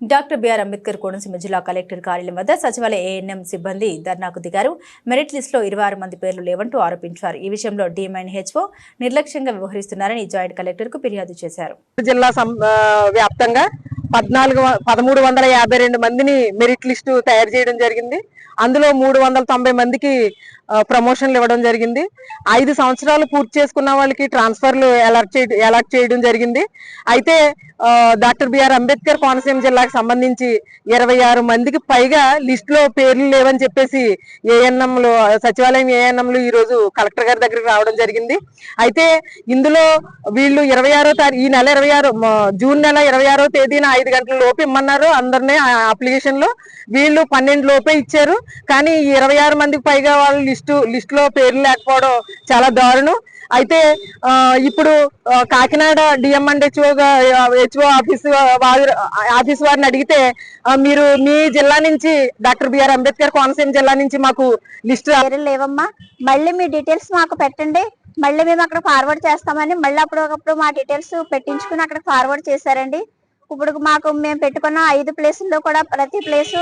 Doctor BR Ambedkar Konaseema జిల్లా collector కార్యాలయం వద్ద సచివాలయ ఏఎన్ఎం సిబ్బంది ధర్నాకు దిగారు. మెరిట్ లిస్టులో ఇరవై ఆరు మంది పేర్లు లేవంటూ ఆరోపించారు. ఈ విషయంలో డిఎంఐన్ హెచ్ఓ నిర్లక్ష్యంగా వ్యవహరిస్తున్నారని జాయింట్ కలెక్టర్కు ఫిర్యాదు చేశారు. జిల్లా వ్యాప్తంగా పద్నాలుగు పదమూడు వందల యాభై రెండు మందిని మెరిట్ లిస్టు తయారు చేయడం జరిగింది. అందులో మూడు వందల తొంభై మందికి ప్రమోషన్లు ఇవ్వడం జరిగింది. ఐదు సంవత్సరాలు పూర్తి చేసుకున్న వాళ్ళకి ట్రాన్స్ఫర్లు అలాట్ చేయడం అలాట్ చేయడం జరిగింది. అయితే డాక్టర్ బిఆర్ అంబేద్కర్ కోనసీమ జిల్లాకు సంబంధించి ఇరవై ఆరు మందికి పైగా లిస్ట్లో పేర్లు లేవని చెప్పేసి ఏఎన్ఎంలో సచివాలయం ఏఎన్ఎంలో ఈ రోజు కలెక్టర్ గారి దగ్గరికి రావడం జరిగింది. అయితే ఇందులో వీళ్ళు ఇరవై ఆరో తారీఖు ఈ నెల ఇరవై ఆరు జూన్ నెల ఇరవై ఆరో తేదీన ఐదు గంటల లోపు ఇమ్మన్నారు. అందరినీ ఆ అప్లికేషన్లో వీళ్ళు పన్నెండు లోపే ఇచ్చారు. కానీ ఇరవై ఆరు మందికి పైగా వాళ్ళ లిస్టు లిస్ట్లో పేర్లు లేకపోవడం చాలా దారుణం. అయితే ఇప్పుడు Kakinada DM and HO HO office వారు ఆఫీస్ వారిని అడిగితే మీరు మీ జిల్లా నుంచి డాక్టర్ బిఆర్ అంబేద్కర్ కోనసీమ జిల్లా నుంచి మాకు లిస్ట్ లేవమ్మా. మళ్ళీ మీ డీటెయిల్స్ మాకు పెట్టండి. మళ్ళీ మేము అక్కడ ఫార్వర్డ్ చేస్తామని మళ్ళీ అప్పుడు ఒకప్పుడు మా డీటెయిల్స్ పెట్టించుకుని అక్కడ ఫార్వర్డ్ చేశారండి. ఇప్పుడు మాకు మేము పెట్టుకున్న ఐదు ప్లేసుల్లో కూడా ప్రతి ప్లేసు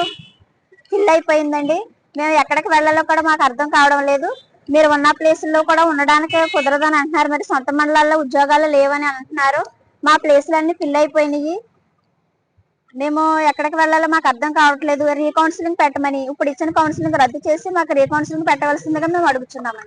ఫిల్ అయిపోయిందండి. మేము ఎక్కడికి వెళ్ళాలో కూడా మాకు అర్థం కావడం లేదు. మీరు ఉన్న ప్లేసుల్లో కూడా ఉండడానికి కుదరదని అంటున్నారు. మరి సొంత మండలాల్లో ఉద్యోగాలు లేవని అంటున్నారు. మా ప్లేసులన్నీ ఫిల్ అయిపోయినాయి. మేము ఎక్కడికి వెళ్ళాలో మాకు అర్థం కావట్లేదు. రీకౌన్సిలింగ్ పెట్టమని. ఇప్పుడు ఇచ్చిన కౌన్సిలింగ్ రద్దు చేసి మాకు రీకౌన్సిలింగ్ పెట్టవలసిందిగా మేము అడుగుతున్నామండి